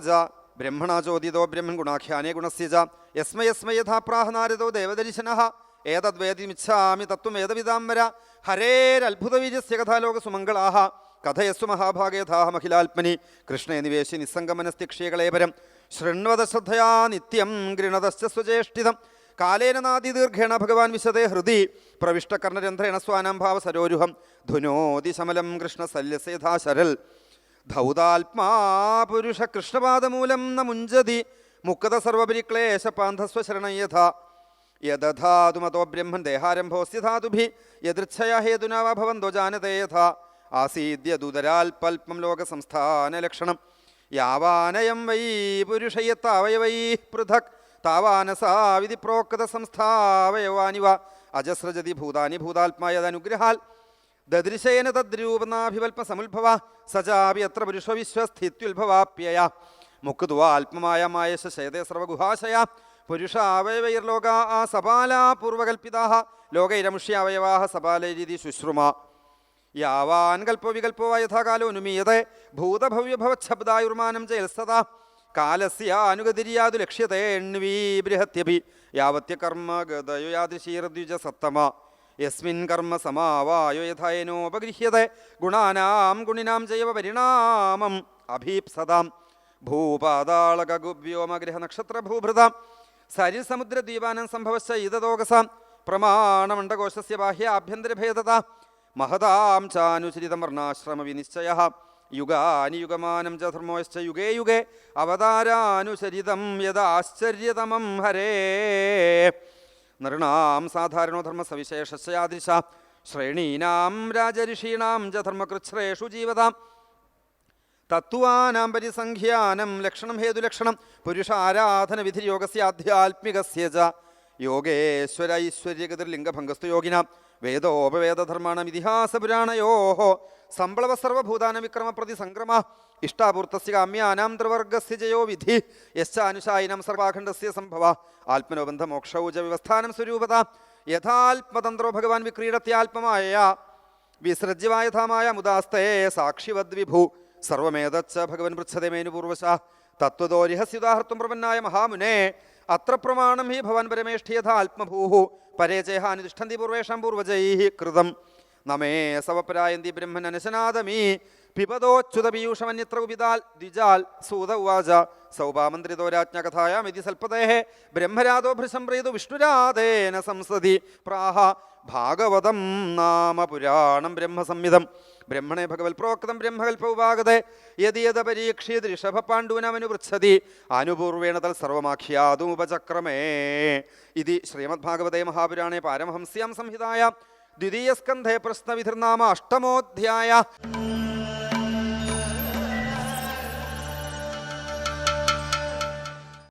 ഉവാച ബ്രഹ്മണ ചോദിതോ ബ്രഹ്മൻ ഗുണാഖ്യാനേ ഗുണസ്യ ച യസ്മ യസ്മ യഥാ പ്രാഹനാരദോ ദേവദർശനഃ ഏതദ്വേദിമിച്ഛാമി തത്വമേതവിതാംബര ഹരേരത്ഭുതവീര്യസ്യ കഥാലോക സുമംഗളാഹ കഥയസ്സു മഹാഭാഗേഥാഹ മഹിലാത്മനി കൃഷ്ണേ നിവേശി നിസ്സംഗമനസ്തിക്ഷീകളേപരം ശൃണ്വത ശ്രദ്ധയാ നിത്യം ഗൃണതശ്ച സ്വചേഷ്ടിതം കാലേന നാദി ഭഗവാൻ വിശദേ ഹൃദി പ്രവിഷ്ടകർണരന്ധ്രേണ സ്വാനാംഭാവ സരോരുഹം ധുനോതി ശമലം കൃഷ്ണ സല്യസേധാ ശരൽ. ധൗതാത്മാ പുരുഷ കൃഷ്ണപാദമൂലം ന മുഞ്ചതി മുക്കത ശരണയഥ യദധാതുമതോ ബ്രഹ്മൻ ദേഹാരംഭോസ്യ ധാതുഭി യദൃച്ഛയ ഹേതുനാവാഭവൻ വാ ഭവന്തോ ജാനതേ ലോകസംസ്ഥാനലക്ഷണം. യാവാനയം വൈ പുരുഷയത്താവയവൈ പൃഥക്. താവാനസാവിധി പ്രോക്ത സംസ്ഥാവയവാനിവ അജസ്രജതി ഭൂതാനി ഭൂതാത്മായതനുഗ്രഹാൽ. ദദൃശേന തദ്രൂപനാഭിവൽപ സമുൽഭവ സജാപി അത്ര പുരുഷവിശ്വസ്ഥിത്യുത്ഭവാപ്യയ മുക്കുതുവാത്മമായ മായശ ശേതേ സർവഗുഹാശയ. പുരുഷ അവയവൈർലോക ആ സപാലാ പൂർവകൽപ്പിതാ ലോകൈരമുഷ്യാവയവാ സപാലരീതി ശുശ്രുമ. യാവാൻ കൽപ്പോ വികൽപ്പോ യഥാകാലോ അനുമീയത ഭൂതഭവ്യഭവച്ഛബ്ദായുർമാനം ചേൽസത കാലസ്യാനുഗതിരിയാതു ലക്ഷ്യത്തെ എണ്വീ ബൃഹത്യഭി. യാവത്യകർമ്മ ഗതയോ യാദൃശീർദ്വിജ സത്തമ യസ്മിൻ കർമ്മ സമാവായോ യഥായനോപഗൃഹ്യത്തെ ഗുണാനാം ഗുണിനാം ജൈവ പരിണാമം. അഭീപ്സതാം ഭൂപാതാളകുവ്യോമഗ്രഹ നക്ഷത്രഭൂഭൃതാം സരിസമുദ്രദ്വീപാനം സംഭവശ്ച ഇതദോകസാം പ്രമാണമണ്ഡകോശസ്യ ബാഹ്യ ആഭ്യന്തരഭേദത മഹതാം ചാനുചരിതം വർണാശ്രമ വിനിശ്ചയ യുഗാനി യുഗമാനം ച ധർമ്മോശ്ച യുഗേ യുഗേ. അവതാരാനുചരിതം യഥാശ്ചര്യതമം ഹരേ. നൃണാം സാധാരണോ ധർമ്മ സവിശേഷയാദിശ ശ്രേണീനാം രാജഋഷീണാം ച ധർമ്മകൃച്ഛ്രേഷു ജീവതാം. തത്വാനാം പരിസംഖ്യാനം ലക്ഷണം ഹേതുലക്ഷണം പുരുഷ ആരാധന വിധി യോഗസ്യാധ്യാത്മികസ്യ ച. യോഗേശ്വര ഐശ്വര്യഗതിർലിംഗഭംഗസ്തു യോഗിനാം. വേദോപവേദധർമാണം ഇതിഹാസപുരാണയോ സംപ്ലവ സർവഭൂതാന വിക്രമ പ്രതി സംക്രമ. ഇഷ്ടാപൂർത്തസ്യ കാമ്യാനാം ത്രിവർഗസ്യ ജയോ വിധി. യശ്ചാനുശായിനം സർവാഖണ്ഡസ്യ സംഭവ. ആത്മനോബന്ധ മോക്ഷൗജ വ്യവസ്ഥാനം സ്വരൂപത. യഥാത്മതന്ത്രോ ഭഗവാൻ വിക്രീഡത്യാത്മമായ. വിസൃജ്യവായഥാമായ മുദാസ്തേ സാക്ഷിവദ്വിഭു. സർവമേതച്ച ഭഗവൻ പൃച്ഛതേ മേനുപൂർവശ തത്വതോ രഹസ്യുദാഹർത്തും പ്രപന്നായ മഹാമുനെ. അത്ര പ്രമാണം ഹി ഭവൻ പരമേഷ്ഠി യഥാ ആത്മഭൂ പരേചേഹ അനുതിഷ്ഠന്തി പൂർവേഷാം പൂർവജൈ കൃതം നമേ സവപരായന്തി ബ്രഹ്മൻ പിബതോച്യുത പീയൂഷമന്യത്ര ഉപിതാൽ ദ്വിജാൽ സൂത ഉവാച സൗഭാമന്ത്രിതോ രാജ്ഞകഥായാമിതി സൽപതേ ബ്രഹ്മരാധോ ഭൃശംപ്രീതു വിഷ്ണുരാധേന സംസതി. പ്രാഹ ഭാഗവതം നാമ പുരാണം ബ്രഹ്മസംഹിതം. ബ്രഹ്മണേ ഭഗവത് പ്രോക്തം ബ്രഹ്മകൽപ്പൗപാഗതേ യതി യതിയത പരീക്ഷ്യത് ഋഷഭ പാണ്ഡൂനമനു പൃച്ഛതി അനുപൂർവേണ തൽ സർവമാഖ്യാതുമുപചക്രമേ. ഇതി ശ്രീമദ്ഭാഗവതേ മഹാപുരാണേ പാരമഹംസ്യാം സംഹിതായ. ദ്വിതീയസ്കന്ധേ പ്രശ്നവിധിർനാമ അഷ്ടമോധ്യായ